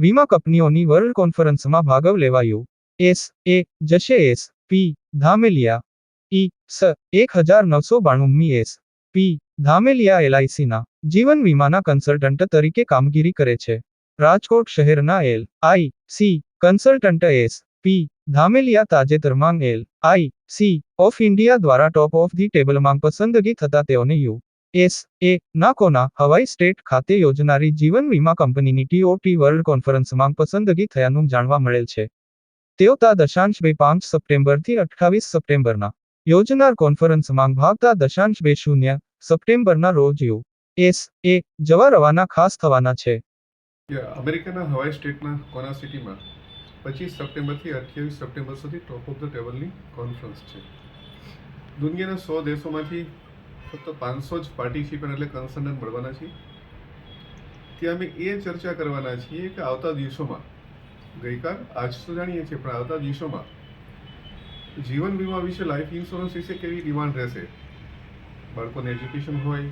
વીમા કંપનીઓની વર્લ્ડ કોન્ફરન્સમાં ભાગ લેવાયો. એસ. એ. જશે એસ. પી. ધામેલિયા. ઈ. સ. એક હજાર નવસો બાણુંમી એસ. પી. ધામેલિયા એલઆઈસીના જીવન વીમાના કન્સલ્ટન્ટ તરીકે કામગીરી કરે છે. રાજકોટ શહેરના L. I. C. Consultant S. P. Dhamelia તાજેતરમાં L. I. C. Of India દ્વારા ટોપ ઓફ ધી ટેબલમાં પસંદગી થતા તેઓને યુ. એસ એ નાકોના હવાઈ સ્ટેટ ખાતે યોજનારી જીવન વીમા કંપનીની ટીઓટી વર્લ્ડ કોન્ફરન્સમાં પસંદગી થયાનું જાણવા મળેલ છે. તેઓ તા દશાંશ બે પાંચ સપ્ટેમ્બરથી અઠ્ઠાવીસ સપ્ટેમ્બરના યોજનાર કોન્ફરન્સમાં ભાગતા દશાંશ બે શૂન્ય સપ્ટેમ્બરના રોજ યુ એસ એ જવા રવાના ખાસ થવાના છે. અમેરિકાના હવાઈ સ્ટેટના કોના સિટીમાં પચીસ સપ્ટેમ્બરથી અઠ્યાવીસ સપ્ટેમ્બર સુધી ટોપ ઓફ ધ ટેબલની કોન્ફરન્સ છે. દુનિયાના સો દેશોમાંથી ફક્ત પાંચસો જ પાર્ટિસિપન્ટ એટલે કન્સલ્ટન્ટ મળવાના છે ત્યાં અમે એ ચર્ચા કરવાના છીએ કે આવતા દિવસોમાં, ગઈકાલ, આજ તો જાણીએ છીએ, પણ આવતા દિવસોમાં જીવન વીમા વિશે લાઈફ ઇન્સ્યોરન્સ વિશે કેવી ડિમાન્ડ રહેશે? બાળકોને એજ્યુકેશન હોય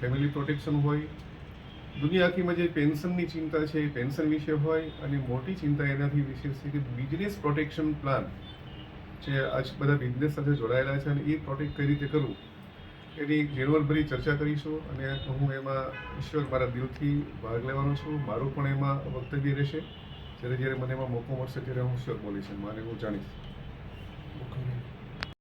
ફેમિલી પ્રોટેક્શન હોય દુનિયા આખીમાં જે પેન્શનની ચિંતા છે એ પેન્શન વિશે હોય, અને મોટી ચિંતા એનાથી વિશેષ છે કે બિઝનેસ પ્રોટેક્શન પ્લાન જે આજ બધા બિઝનેસ સાથે જોડાયેલા છે અને એ પ્રોટેક્ટ કઈ રીતે કરવું? એની ઝીણવટભરી ચર્ચા કરીશું અને હું એમાં ઈશ્વર મારા દિલથી ભાગ લેવાનો છું. મારું પણ એમાં વક્તવ્ય રહેશે. જ્યારે જ્યારે મને એમાં મોકો મળશે ત્યારે હું શ્યોર બોલીશ મારે હું જાણીશ. ઓકે.